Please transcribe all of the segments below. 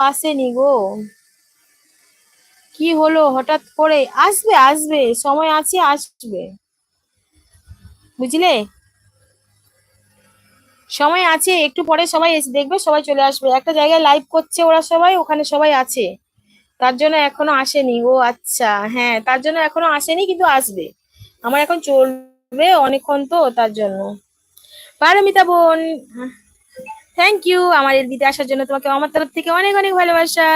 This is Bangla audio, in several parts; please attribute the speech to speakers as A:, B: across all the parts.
A: আসেনি গো। কি হলো? হঠাৎ করে আসবে আসবে, সময় আছে, আসবে। বুঝলে? সময় আছে, একটু পরে সবাই এসে দেখবে, সবাই চলে আসবে। একটা জায়গায় লাইভ করছে ওরা সবাই, ওখানে সবাই আছে। তার জন্য এখনও আসেনি ও আচ্ছা। হ্যাঁ তার জন্য এখনও আসেনি, কিন্তু আসবে। আমার এখন চলবে অনেকক্ষণ তো, তার জন্য। পারমিতা বোন থ্যাংক ইউ আমার দিতে আসার জন্য তোমাকে আমার তরফ থেকে অনেক অনেক ভালোবাসা।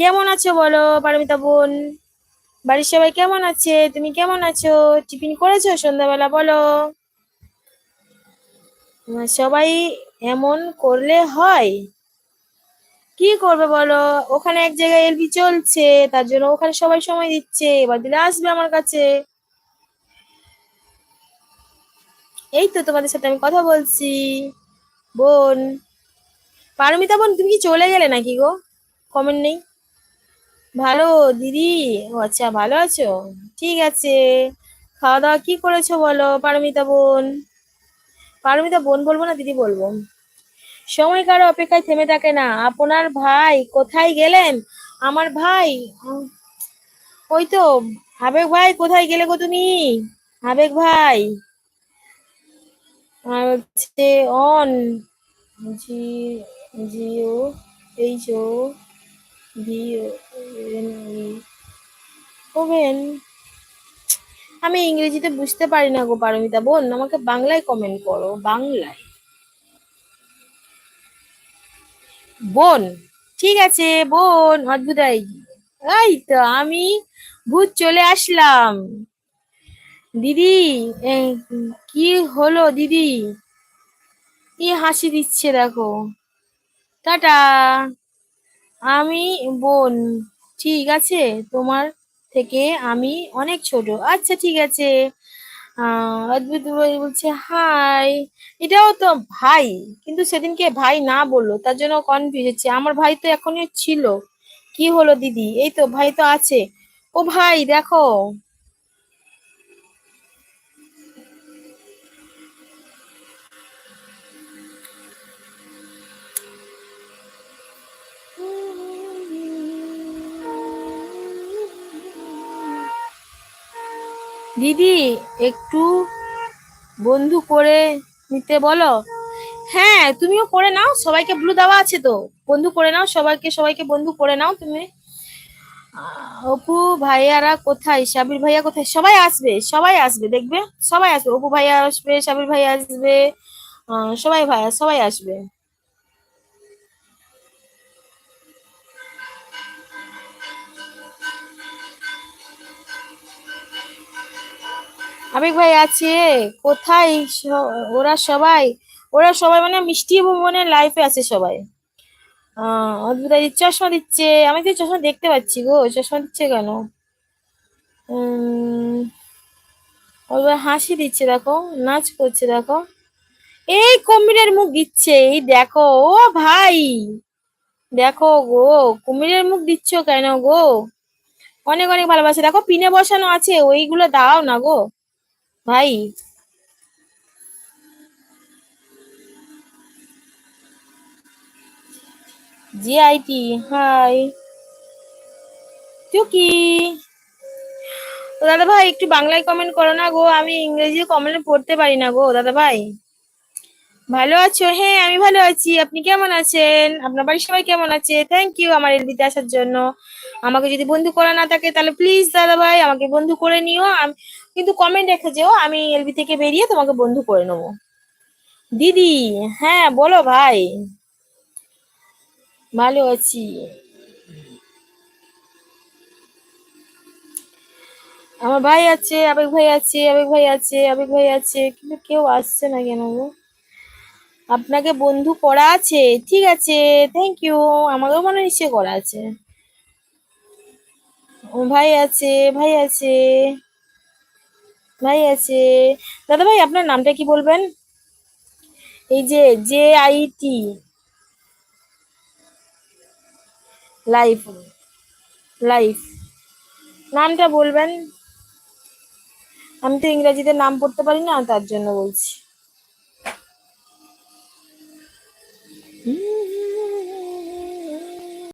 A: কেমন আছো বলো, পারমিতা বোন? বাড়ির সবাই কেমন আছে? তুমি কেমন আছো? টিফিন করেছ সন্ধ্যাবেলা বলো। সবাই এমন করলে হয়। কি করবে বলো? ওখানে এক জায়গায় এলবি চলছে, তার জন্য ওখানে সবাই সময় দিচ্ছে, এবার দিলে আসবে আমার কাছে। এই তো তোমাদের সাথে আমি কথা বলছি। বোন। পারমিতা বোন, তুমি কি চলে গেলে নাকি গো? কমেন্ট নেই। ভালো, দিদি? আচ্ছা ভালো আছো? ঠিক আছে। খাওয়া দাওয়া কি করেছ বলো, পারমিতা বোন? পারমিতা বোন বলব না, দিদি বলব? সময় কারও অপেক্ষায় থেমে থাকে না। আপনার ভাই কোথায় গেলেন? আমার ভাই ওই তো, আবেগ ভাই কোথায় গেলে গো তুমি? আবেগ ভাই। হচ্ছে on. G Jio, H O V N E. আমি ইংরেজিতে বুঝতে পারি না গো পারমিতা বোন, আমাকে বাংলায় কমেন্ট করো, বাংলায়। বোন, ঠিক আছে, বোন, অদ্ভুত এই তো, আমি ভূত চলে আসলাম। দিদি কি হলো দিদি? কি হাসি দিচ্ছে, দেখো। টাটা। আমি বোন, ঠিক আছে? তোমার থেকে আমি অনেক ছোট। আচ্ছা ঠিক আছে। অদ্ভুত বল- বলছে, হাই। এটাও তো ভাই, কিন্তু সেদিনকে ভাই না বলল, তার জন্য কনফিউজ হচ্ছে। আমার ভাই তো এখনই ছিল। কি হলো, দিদি? এই তো, ভাই তো আছে। ও ভাই, দেখো। দিদি, একটু বন্ধু করে নিতে বলো। হ্যাঁ তুমিও করে নাও, সবাইকে ব্লু দেওয়া আছে তো। বন্ধু করে নাও, সবাইকে সবাইকে বন্ধু করে নাও তুমি। অপু ভাইয়ারা কোথায়? সাবির ভাইয়া কোথায়? সবাই আসবে সবাই আসবে, দেখবে? সবাই আসবে। অপু ভাইয়া আসবে, সাবির ভাইয়া আসবে সবাই ভাইয়া সবাই আসবে। আবেগ ভাই আছে, কোথায় ওরা সবাই? ওরা সবাই মানে মিষ্টি ভুবনের লাইফে আছে সবাই। অদ্ভুত চশমা দিচ্ছে। আমি তো চশমা দেখতে পাচ্ছি গো, চশমা দিচ্ছে কেন? হাসি দিচ্ছে, দেখো, নাচ করছে, দেখো। এই কুমিরের মুখ দিচ্ছে, এই দেখো, ও ভাই! দেখো গো, কুমিরের মুখ দিচ্ছ কেন গো? অনেক অনেক ভালোবাসে। দেখো, পিনে বসানো আছে, ওইগুলো দাও না গো। ভাই। জি আইটি হাই টুকি দাদা ভাই, একটু বাংলায় কমেন্ট করো না গো, আমি ইংরেজি কমেন্ট পড়তে পারি না গো, দাদা ভাই। ভালো আছো? হ্যাঁ আমি ভালো আছি। আপনি কেমন আছেন? আপনার বাড়ির সবাই কেমন আছে? থ্যাংক ইউ আমার এলবিতে আসার জন্য। আমাকে যদি বন্ধু করা না থাকে, তাহলে প্লিজ দাদা ভাই, আমাকে বন্ধু করে নিও। আম- কিন্তু কমেন্ট রেখে যেও, আমি এলবি থেকে বেরিয়ে তোমাকে বন্ধু করে নেব। দিদি হ্যাঁ বলো ভাই। ভালো আছি। আমার ভাই আছে, আবেগ ভাই আছে, আবেগ ভাই আছে, আবেগ ভাই আছে। কিন্তু কেউ আসছে না কেন গো? আপনাকে বন্ধু করা আছে, ঠিক আছে থ্যাংক ইউ আমাকেও মনে নিশ্চয়ই করা আছে। ভাই আছে ভাই আছে। ভাই আছে। দাদা ভাই, আপনার নামটা কি বলবেন? এই যে J I T life life. নামটা বলবেন? আমি তো ইংরেজিতে নাম পড়তে পারি না, তার জন্য বলছি।